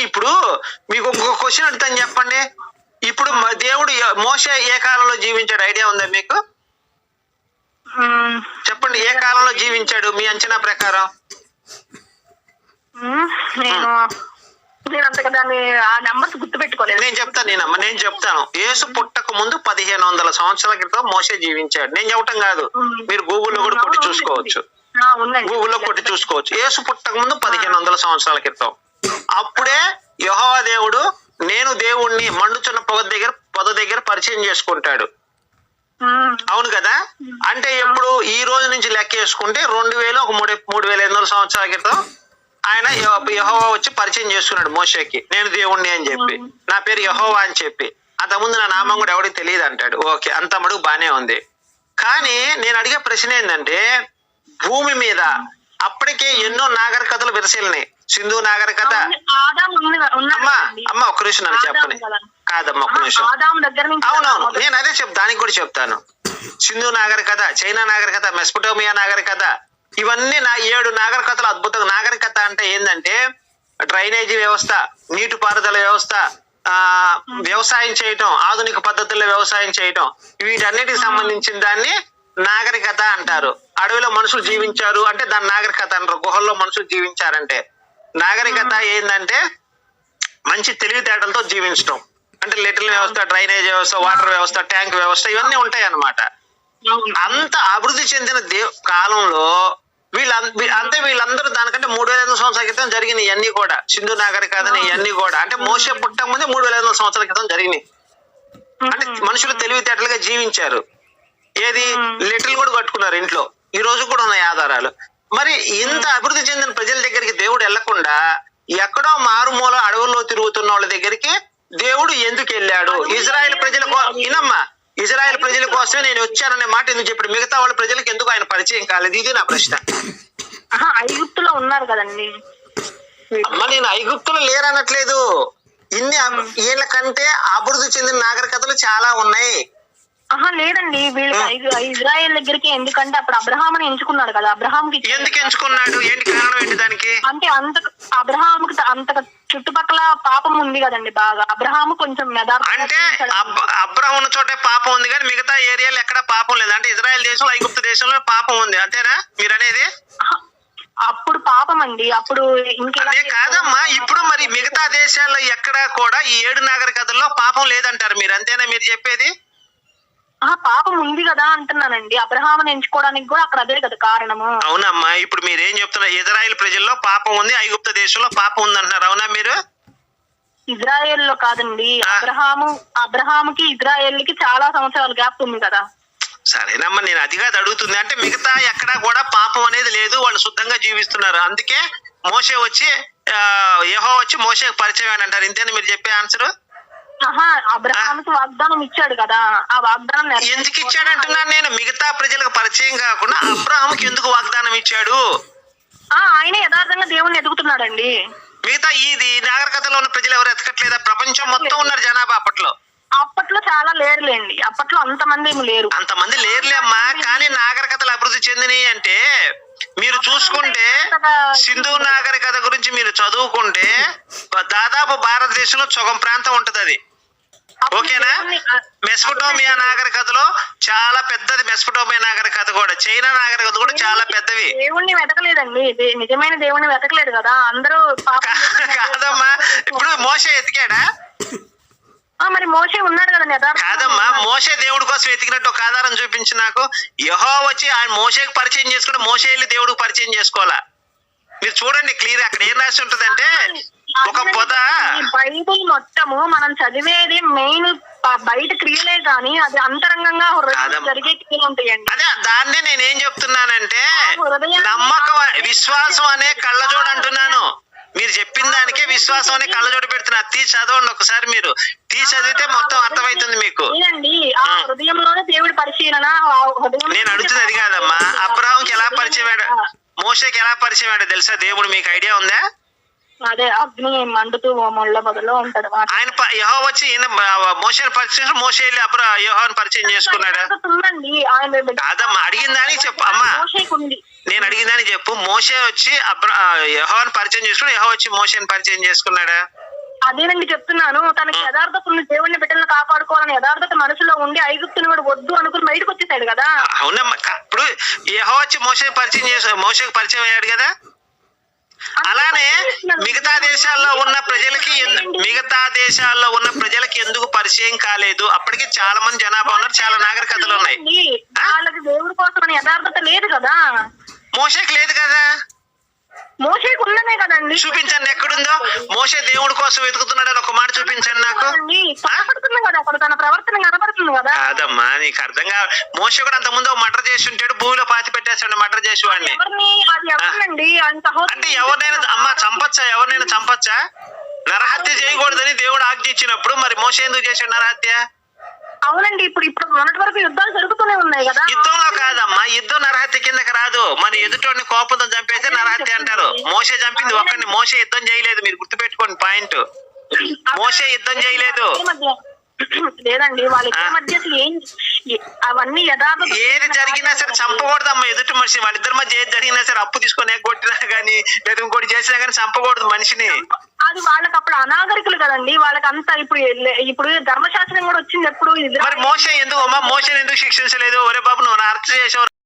ఇప్పుడు మీకు ఇంకొక క్వశ్చన్ అడుగుతాను చెప్పండి. ఇప్పుడు మ- దేవుడు మోసే ఏ కాలంలో జీవించాడు? ఐడియా ఉందా మీకు. చెప్పండి ఏ కాలంలో జీవించాడు? మీ అంచనా ప్రకారం. నేను నేను అంతగా దాన్ని ఆ నెంబర్స్ గుర్తు పెట్టుకోలేదు నేను చెప్తాను నేనమ్మ నేను చెప్తాను. యేసు పుట్టక ముందు పదిహేను వందల సంవత్సరాల క్రితం మోసే జీవించాడు. నేను చెప్పటం కాదు. మీరు గూగుల్లో కూడా కొట్టి చూసుకోవచ్చు. గూగుల్లో కొట్టి చూసుకోవచ్చు. యేసు పుట్టక ముందు పదిహేను వందల సంవత్సరాల క్రితం. అప్పుడే యెహోవా దేవుడు నేను దేవుణ్ణి మండుచున్న పొగ దగ్గర పొద దగ్గర పరిచయం చేసుకుంటాడు. అవును కదా? అంటే ఎప్పుడు ఈ రోజు నుంచి లెక్క వేసుకుంటే రెండు వేలు ఒక మూడు మూడు వేల ఎనిమిది వందల సంవత్సరాల క్రితం ఆయన యెహో- యెహోవా వచ్చి పరిచయం చేసుకున్నాడు మోషేకి. నేను దేవుణ్ణి అని చెప్పి. నా పేరు యహోవా అని చెప్పి. అంతకుముందు నా నామం కూడా ఎవరికి తెలియదు అంటాడు. ఓకే అంత మడుగు బానే ఉంది. కానీ నేను అడిగే ప్రశ్న ఏంటంటే భూమి మీద అప్పటికే ఎన్నో నాగరికతలు విరసిల్లినాయి. సింధు నాగరికత. అమ్మా. అమ్మ ఒక్క నిమిషం నన్ను చెప్పని. కాదమ్మా ఒక్క నిమిషం. అవునవును నేను అదే చెప్ దానికి కూడా చెప్తాను. సింధు నాగరికత చైనా నాగరికత మెస్పటోమియా నాగరికత ఇవన్నీ నా ఏడు నాగరికతలు అద్భుతంగా. నాగరికత అంటే ఏంటంటే డ్రైనేజీ వ్యవస్థ నీటిపారుదల వ్యవస్థ ఆ వ్యవసాయం చేయటం ఆధునిక పద్ధతుల్లో వ్యవసాయం చేయటం వీటన్నిటికి సంబంధించిన దాన్ని నాగరికత అంటారు. అడవిలో మనుషులు జీవించారు అంటే దాన్ని నాగరికత అంటారు. గుహల్లో మనుషులు జీవించారంటే. నాగరికత ఏంటంటే మంచి తెలివితేటలతో జీవించడం అంటే లిటిల్ వ్యవస్థ డ్రైనేజ్ వ్యవస్థ వాటర్ వ్యవస్థ ట్యాంక్ వ్యవస్థ ఇవన్నీ ఉంటాయి అన్నమాట. అంత అభివృద్ధి చెందిన దే కాలంలో వీళ్ళ అంతే వీళ్ళందరూ దానికంటే మూడు వేల ఐదు వందల సంవత్సరాల క్రితం జరిగినాయి ఇవన్నీ కూడా. సింధు నాగరికతని ఇవన్నీ కూడా. అంటే మోసే పుట్టక ముందే మూడు వేల ఐదు వందల సంవత్సరాల క్రితం జరిగినాయి. అంటే మనుషులు తెలివితేటలుగా జీవించారు. ఏది? లిటిల్ కూడా కట్టుకున్నారు ఇంట్లో. ఈ రోజు కూడా ఉన్నాయి ఆధారాలు. మరి ఇంత అభివృద్ధి చెందిన ప్రజల దగ్గరికి దేవుడు వెళ్ళకుండా ఎక్కడో మారుమూల అడవుల్లో తిరుగుతున్న వాళ్ళ దగ్గరికి దేవుడు ఎందుకు వెళ్ళాడు? ఇజ్రాయెల్ ప్రజల వినమ్మా ఇజ్రాయెల్ ప్రజల కోసమే నేను వచ్చాననే మాట ఎందుకు చెప్పాడు? మిగతా వాళ్ళ ప్రజలకు ఎందుకు ఆయన పరిచయం కాలేదు? ఇది నా ప్రశ్న. ఐగుప్తులో ఉన్నారు కదండి. అమ్మ నేను ఐగుప్తులు లేరనట్లేదు. ఇన్ని వీళ్ళ కంటే అభివృద్ధి చెందిన నాగరికతలు చాలా ఉన్నాయి. ఆహా లేదండి. వీళ్ళకి ఐగు- ఇజ్రాయెల్ దగ్గరికి ఎందుకంటే అప్పుడు అబ్రహాంని ఎంచుకున్నాడు కదా. అబ్రహాంకి ఇచ్చాడు ఎందుకు. ఎంచుకున్నాడు? ఏంటి కారణం ఏంటి దానికి? అంటే అంత అబ్రహాంకి అంత చుట్టుపక్కల పాపం ఉంది కదండి బాగా. అబ్రహాము కొంచెం అంటే అబ్రహం ఉన్న చోటే పాపం ఉంది కానీ మిగతా ఏరియాలో ఎక్కడ పాపం లేదు. అంటే ఇజ్రాయెల్ దేశంలో ఐగుప్తు దేశంలో పాపం ఉంది. అంతేనా? మీరు అనేది అప్పుడు పాపం అండి. అప్పుడు అదే కాదమ్మా. ఇప్పుడు మరి మిగతా దేశాల్లో ఎక్కడ కూడా ఈ ఏడు నాగరికతల్లో పాపం లేదంటారు మీరు. అంతేనా మీరు చెప్పేది? ఆహా, పాపం ఉంది కదా అంటున్నానండి. అబ్రహాముని ఎంచుకోవడానికి కూడా అక్కడ అదే కదా కారణము. అవునమ్మా ఇప్పుడు మీరు ఏం చెప్తున్నారు? ఇజ్రాయెల్ ప్రజల్లో పాపం ఉంది ఐగుప్తు దేశంలో పాపం ఉంది అంటున్నారు అవునా మీరు? ఇజ్రాయెల్లో కాదండి. ఆ. అబ్రహాము అబ్రహాముకి ఇజ్రాయెల్కి చాలా సంవత్సరాల గ్యాప్ ఉంది కదా. సరేనమ్మా నేను అది కాదు అడుగుతుంది అంటే మిగతా ఎక్కడా కూడా పాపం అనేది లేదు. వాళ్ళు శుద్ధంగా జీవిస్తున్నారు. అందుకే మోసే వచ్చి యహో వచ్చి మోసే పరిచయం అంటారు ఇంతేనా మీరు చెప్పే ఆన్సర్? ఆహా అబ్రహాముకి వాగ్దానం ఇచ్చాడు కదా ఆ వాగ్దానం ఎందుకు ఇచ్చాడంటున్నాను నేను? మిగతా ప్రజలకు పరిచయం కాకుండా అబ్రాహాంకి ఎందుకు వాగ్దానం ఇచ్చాడు? ఆ, ఆయన యథార్థంగా దేవుణ్ణి ఎదుగుతున్నాడండి. మిగతా ఇది నాగరికతలో ఉన్న ప్రజలు ఎవరు ఎతకట్లేదా? ప్రపంచం మొత్తం ఉన్నారు జనాభా అప్పట్లో. అప్పట్లో చాలా లేరులేండి. అప్పట్లో అంతమంది ఏమి లేరు. అంతమంది లేరులేమ్మా కానీ నాగరికతలు అభివృద్ధి చెందినాయి అంటే మీరు చూసుకుంటే సింధు నాగరికత గురించి మీరు చదువుకుంటే దాదాపు భారతదేశంలో సగం ప్రాంతం ఉంటది అది. ఓకేనా? మెస్పటోమియా నాగరికతలో చాలా పెద్దది మెస్పటోమియా నాగరికత కూడా. చైనా నాగరికత కూడా చాలా పెద్దవి. దేవుణ్ణి వెతకలేదండి. నిజమైన దేవుణ్ణి వెతకలేదు కదా. అందరూ. కాదమ్మా. ఇప్పుడు మోసే ఎతికాడా? ఆ, మరి మోసే ఉన్నాడు కదండి కాదమ్మా. మోసే దేవుడి కోసం వెతికినట్టు ఒక ఆధారం చూపించి నాకు యహో వచ్చి ఆయన మోసేకి పరిచయం చేసుకుంటే మోసే వెళ్ళి దేవుడికి పరిచయం చేసుకోవాలా? మీరు చూడండి క్లియర్ అక్కడ ఏం రాసి ఉంటదంటే ఒక పొద. బైబిల్ మొత్తము మనం చదివేది మెయిన్ బయట క్రియలే కానీ అది అంతరంగంగా. జరిగే క్రియలు ఉంటాయండి. అదే దాన్నే నేనేం చెప్తున్నానంటే నమ్మకం విశ్వాసం అనే కళ్ళజోడు అంటున్నాను. మీరు చెప్పిన దానికే విశ్వాసం అనే కళ్ళజోడు పెడుతున్నా. తీ చదవండి ఒకసారి మీరు. తీ చదివితే మొత్తం అర్థమవుతుంది మీకు. హృదయంలోనే దేవుడి పరిశీలన నేను అడుగుతుంది అది కాదమ్మా. అబ్రహాంకి ఎలా పరిచయం మోసేకి ఎలా పరిచయం తెలుసా? దేవుడు మీకు ఐడియా ఉందా? అదే అగ్ని మండుతూ మొళ్ళ బదులు ఉంటాడు ఆయన యెహో వచ్చి ఈయన పరిచయం మోసే వెళ్ళి అబ్రా యెహోవాని పరిచయం చేసుకున్నాడా? ఉందండి ఆయన కాదమ్మా అడిగిందని చెప్పు అమ్మా నేను అడిగిందని చెప్పు మోసే వచ్చి అబ్రా యెహోవాని పరిచయం చేసుకుని యెహో వచ్చి మోసేని పరిచయం చేసుకున్నాడా? అదేనండి చెప్తున్నాను తనకి యథార్థత ఉన్న దేవుడిని బిడ్డలను కాపాడుకోవాలని యథార్థత మనసులో ఉండి ఐగుప్తుని కూడా వద్దు అనుకుని బయటకు వచ్చేసాడు కదా. అవునమ్మా ఇప్పుడు యెహోవా వచ్చి మోసే పరిచయం చేసా మోసకి పరిచయం అయ్యాడు కదా? అలానే మిగతా దేశాల్లో ఉన్న ప్రజలకి మిగతా దేశాల్లో ఉన్న ప్రజలకి ఎందుకు పరిచయం కాలేదు? అప్పటికి చాలా మంది జనాభా ఉన్నారు చాలా నాగరికతలు ఉన్నాయి. వాళ్ళకి దేవుడి కోసం యథార్థత లేదు కదా? మోసకి లేదు కదా? మోసేకి ఉన్నదే కదండి. చూపించండి ఎక్కడుందో. మోసే దేవుడి కోసం వెతుకుతున్నాడు అని ఒక మాట చూపించండి నాకు. కదండి, కనపడుతుంది కదా అక్కడ తన ప్రవర్తన కనపడుతుంది కదా. కాదమ్మా నీకు అర్థం కా మోసే కూడా అంత ముందు మటర్ చేసి ఉంటాడు భూమిలో పాతి పెట్టేస్తాడు మటర్ చేసి వాడిని. అంటే ఎవరినైనా అమ్మ చంపచ్చా? ఎవరినైనా చంపచ్చా? నరహత్య చేయకూడదని దేవుడు ఆజ్ఞ ఇచ్చినప్పుడు మరి మోస ఎందుకు చేశాడు నరహత్య? అవునండి ఇప్పుడు ఇప్పుడు మొన్నటి వరకు యుద్ధాలు జరుగుతూనే ఉన్నాయి కదా. యుద్ధంలో కాదమ్మా యుద్ధం నరహత్య కిందకి రాదు. మరి ఎదుటోడిని కోపంతో చంపేస్తే నరహత్య అంటారు. మోసే చంపింది ఒక్కడిని. మోసే యుద్ధం చేయలేదు. మీరు గుర్తుపెట్టుకోండి పాయింట్. మోసే యుద్ధం చేయలేదు. లేదండి వాళ్ళిద్దరి మధ్య అసలు ఏం అవన్నీ యథార్థ ఏది జరిగినా సరే చంపకూడదమ్మా ఎదుటి మనిషి వాళ్ళిద్దరి మధ్య ఏది జరిగినా సరే అప్పు తీసుకొని కొట్టినా గానీ లేదా ఇంకోటి చేసినా గానీ చంపకూడదు మనిషిని. అది వాళ్ళకి అప్పుడు అనాగరికులు కదండి వాళ్ళకి అంత ఇప్పుడు ఇప్పుడు ధర్మశాస్త్రం కూడా వచ్చింది ఎప్పుడు? మరి మోస ఎందుకు అమ్మా మోసని ఎందుకు శిక్షించలేదు? ఒరే బాబు నువ్వు అర్థం చేసావు